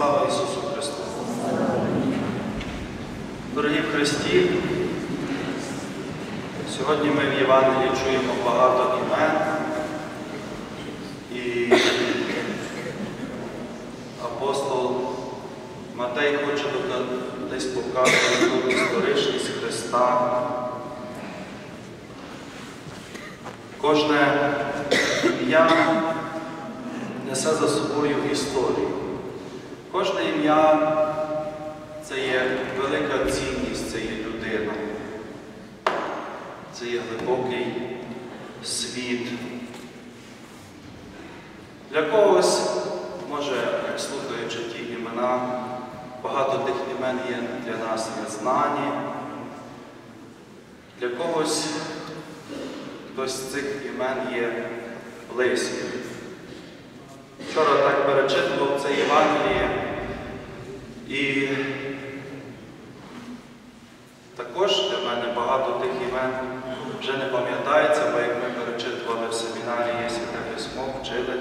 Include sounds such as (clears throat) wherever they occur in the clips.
Слава Ісусу Христу! Дорогі в Христі, сьогодні ми в Євангелії чуємо багато імен і апостол Матей хоче десь показати ту історичність Христа. Кожне ім'я несе за собою історію. Кожне ім'я це є велика цінність, це є людина. Це є глибокий світ. Для когось, може, як слухаючи ті імена, багато тих імен є для нас незнані. Для когось хтось з цих імен є близьким. Вчора так перечитував це Євангеліє і також для мене багато тих імен вже не пам'ятається, бо як ми перечитували в семінарі є святе письмо, вчили,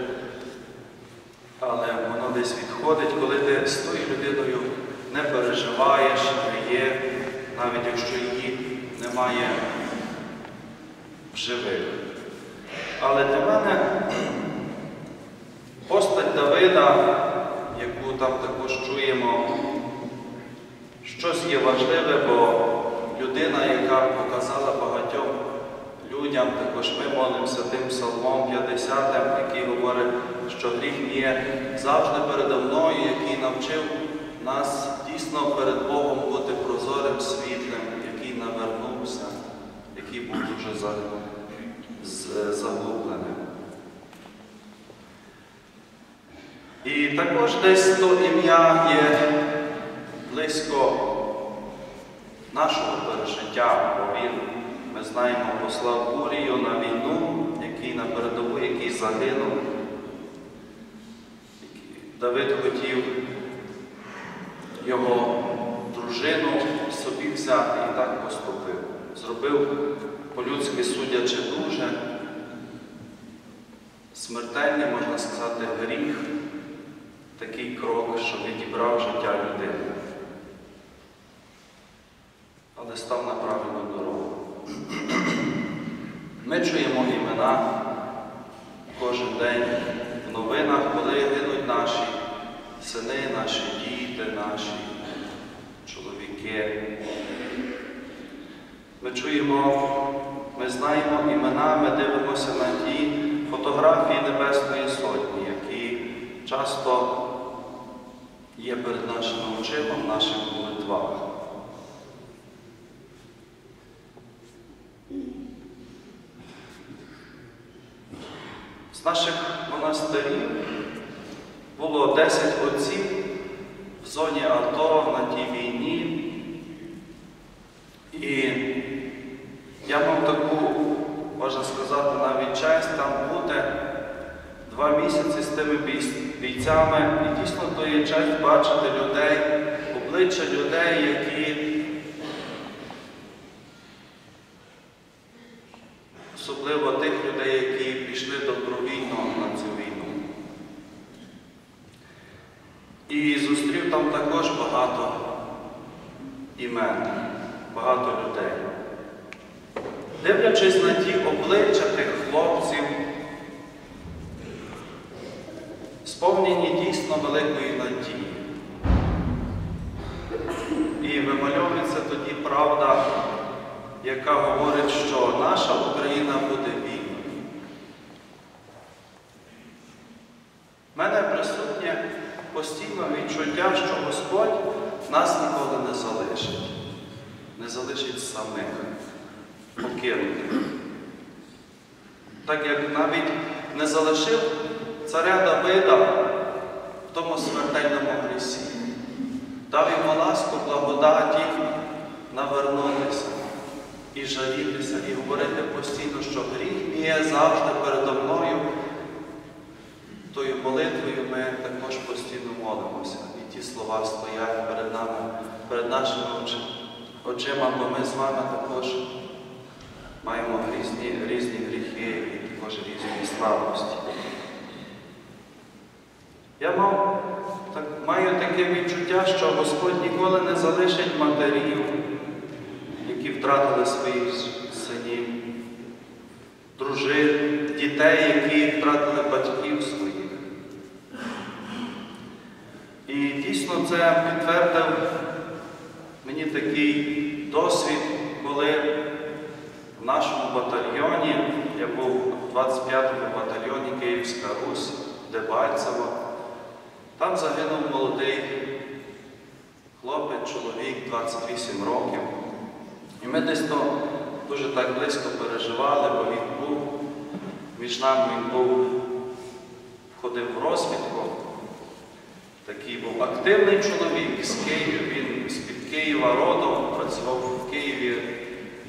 але воно десь відходить, коли ти з тою людиною не переживаєш, не є, навіть якщо її немає в живих. Але для мене Постать Давида, яку там також чуємо, щось є важливе, бо людина, яка показала багатьом людям, також ми молимося тим псалмом 50, який говорить, що гріх є завжди передо мною, який навчив нас дійсно перед Богом бути прозорим світлим, який навернувся, який був дуже заглубленим. І також десь то ім'я є близько нашого пережиття, бо він, ми знаємо, послав Урію на війну, який на передову, який загинув. Давид хотів його дружину собі взяти і так поступив. Зробив по-людськи судячи дуже смертельний, можна сказати, гріх такий крок, що відібрав життя людини, але став на правильну дорогу. Ми чуємо імена кожен день в новинах, коли гинуть наші сини, наші діти, наші чоловіки. Ми чуємо, ми знаємо імена, ми дивимося на ті фотографії Небесної Сотні, які часто є перед нашими очима в наших молитвах. З наших монастирів було 10 отців в зоні АТО на тій війні. І я мав таку, можна сказати, навіть честь там бути два місяці з тими бійцями, і дійсно то є честь бачити людей, обличчя людей, які особливо тих людей, які пішли добровільно на цю війну. І зустрів там також багато імен, багато людей. Дивлячись на ті обличчя тих хлопців, дійсно великої надії. І вимальовується тоді правда, яка говорить, що наша Україна буде вільною. У мене присутнє постійне відчуття, що Господь нас ніколи не залишить, не залишить самих, покинутих. Так як навіть не залишив царя Давида в тому смертельному грісі, дав йому ласку благодаті навернутися і жалітися, і говорити постійно, що гріх є завжди передо мною. Тою молитвою ми також постійно молимося. І ті слова стоять перед нами, перед нашими очима, бо ми з вами також маємо різні, різні гріхи і також різні слабості. Я мав, так, маю таке відчуття, що Господь ніколи не залишить матерів, які втратили своїх синів, дружин, дітей, які втратили батьків своїх. І дійсно це підтвердив мені такий досвід, коли в нашому батальйоні, я був у 25-му батальйоні Київська Русь, Дебальцево, там загинув молодий хлопець, чоловік 28 років. І ми десь то дуже так близько переживали, бо він був, між нами він був, входив в розвідку. Такий був активний чоловік з Києва, він з-під Києва родом, працював в Києві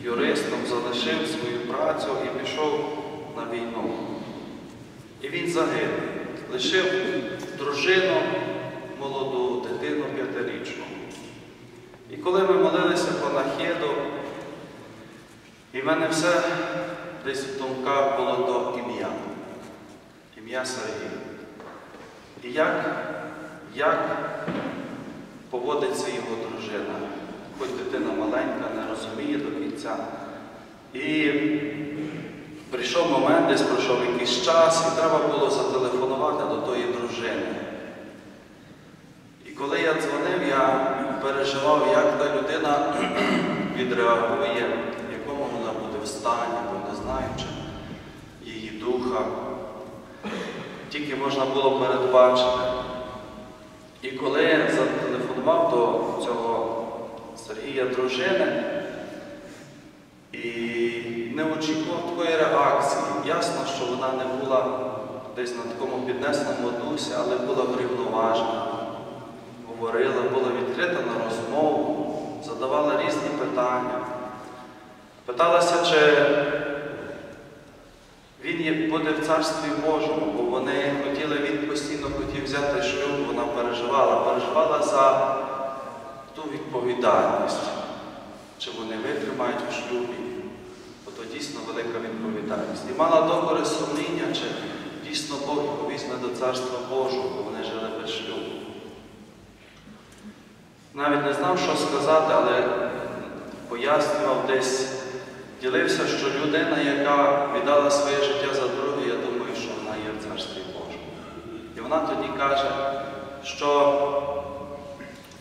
юристом, залишив свою працю і пішов на війну. І він загинув, лишив дружину молоду, дитину п'ятирічну. І коли ми молилися по нахіду, і в мене все десь в думках було до ім'я, ім'я Сергія. І як, як поводиться його дружина, хоч дитина маленька, не розуміє до кінця. І прийшов момент, десь пройшов якийсь час, і треба було зателефонувати до тої дружини. І коли я дзвонив, я переживав, як та людина (clears throat) відреагує, в якому вона буде в стані, бо не знаючи її духа. Тільки можна було передбачити. І коли я зателефонував до цього Сергія дружини і не очікував такої реакції, ясно, що вона не була десь на такому піднесеному дусі, але була врівноважена, говорила, була відкрита на розмову, задавала різні питання. Питалася, чи він буде в Царстві Божому, бо вони хотіли, він постійно хотів взяти шлюб, вона переживала, переживала за ту відповідальність, чи вони витримають в шлюбі, бо то дійсно велика відповідальність. І мала докори сумління, чи дійсно Бог його до Царства Божого, бо вони жили без шлюбу. Навіть не знав, що сказати, але пояснював десь, ділився, що людина, яка віддала своє життя за друге, я думаю, що вона є в Царстві Божому. І вона тоді каже, що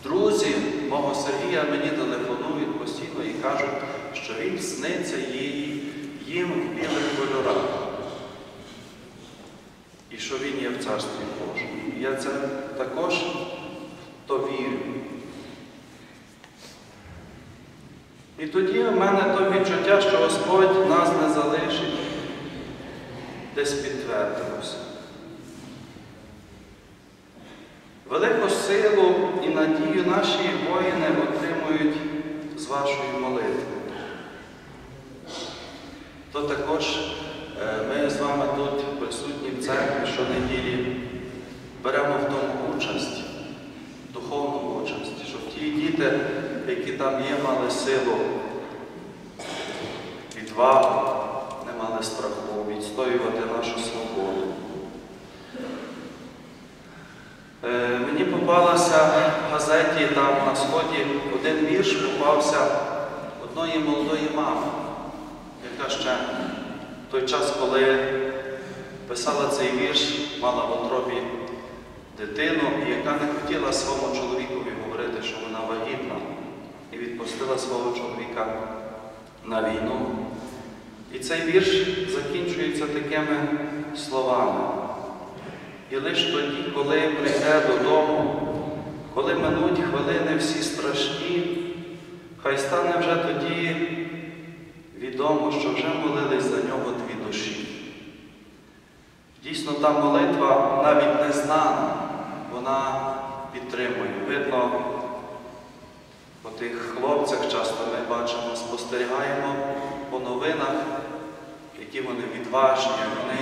друзі мого Сергія мені телефонують постійно і кажуть, що він сниться їй, їм в білих кольорах. І що він є в Царстві Божому. Я це також то вірю. І тоді в мене то відчуття, що Господь нас не залишить, десь підтвердилося. Велику силу і надію наші воїни отримують з вашої молитви. То також е, ми з вами тут присутні в церкві щонеділі беремо в тому участь, духовну участь, щоб ті діти, які там є, мали силу, відвагу, не мали страху, відстоювати нашу свободу. Е, Мені попалася в газеті там на сході один вірш попався одної молодої мами, яка ще в той час, коли писала цей вірш, мала в утробі дитину, яка не хотіла своєму чоловікові говорити, що вона вагітна, і відпустила свого чоловіка на війну. І цей вірш закінчується такими словами. І лише тоді, коли прийде додому, коли минуть хвилини всі страшні, хай стане вже тоді відомо, що вже молились за нього дві душі. Дійсно, та молитва навіть не знана, вона підтримує. Видно, по тих хлопцях часто ми бачимо, спостерігаємо по новинах, які вони відважні, вони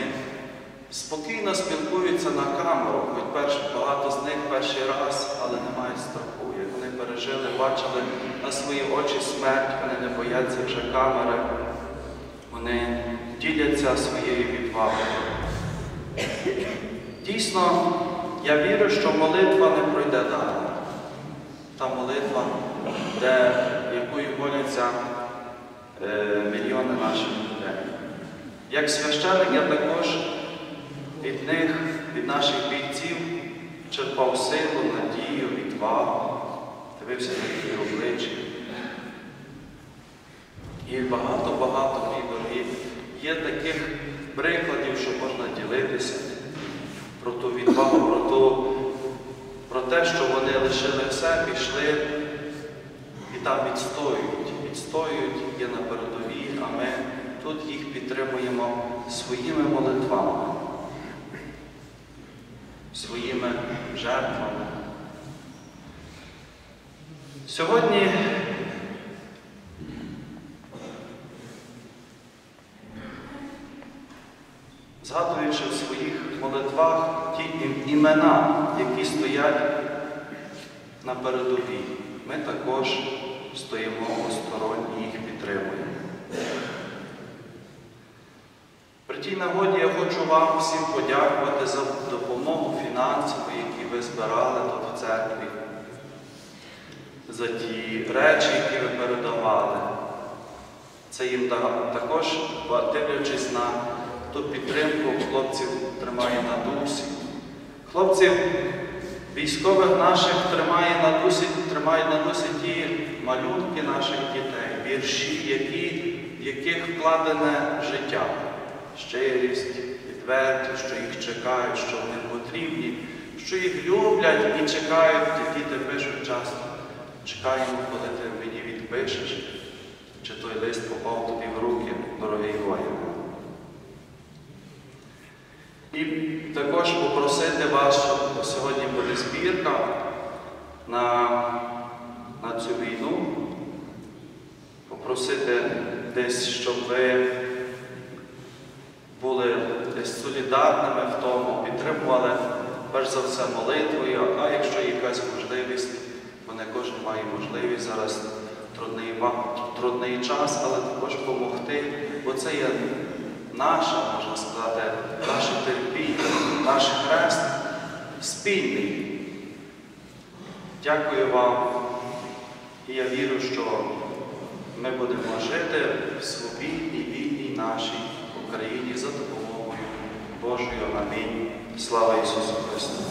спокійно спілкуються на камеру, хоч перш, багато з них перший раз, але не мають страху. Як вони пережили, бачили на свої очі смерть, вони не бояться вже камери, вони діляться своєю відвагою. Дійсно, я вірю, що молитва не пройде далі. Та молитва, де, якою моляться е, мільйони наших людей. Як священник я також від них, від наших бійців, черпав силу, надію, відвагу, дивився на їх обличчя. І багато-багато мій дорогі. Є таких прикладів, що можна ділитися про ту відвагу, про, ту, те, що вони лишили все, пішли і там відстоюють. Відстоюють, є на передовій, а ми тут їх підтримуємо своїми молитвами, своїми жертвами. Сьогодні згадуючи в своїх молитвах ті імена, на передовій, ми також стоїмо осторонь і їх підтримуємо. При тій нагоді я хочу вам всім подякувати за допомогу фінансову, які ви збирали тут в церкві, за ті речі, які ви передавали. Це їм також, дивлячись на ту підтримку, хлопців тримає на дусі. Хлопців військових наших тримає на дусі, на дусі ті малюнки наших дітей, вірші, які, в яких вкладене життя, щирість, відвертість, що їх чекають, що вони потрібні, що їх люблять і чекають, діти пишуть часто. Чекаємо, коли ти мені відпишеш, чи той лист попав тобі в руки, дорогий воїн. І також попросити вас, щоб сьогодні буде збірка на, на цю війну. Попросити десь, щоб ви були десь солідарними в тому, підтримували перш за все молитвою, а якщо якась можливість, бо не кожен має можливість зараз трудний, трудний час, але також допомогти, бо це є наша, спільний. Дякую вам. І я вірю, що ми будемо жити в свобідній вільній нашій Україні за допомогою Божою. Амінь. Слава Ісусу Христу!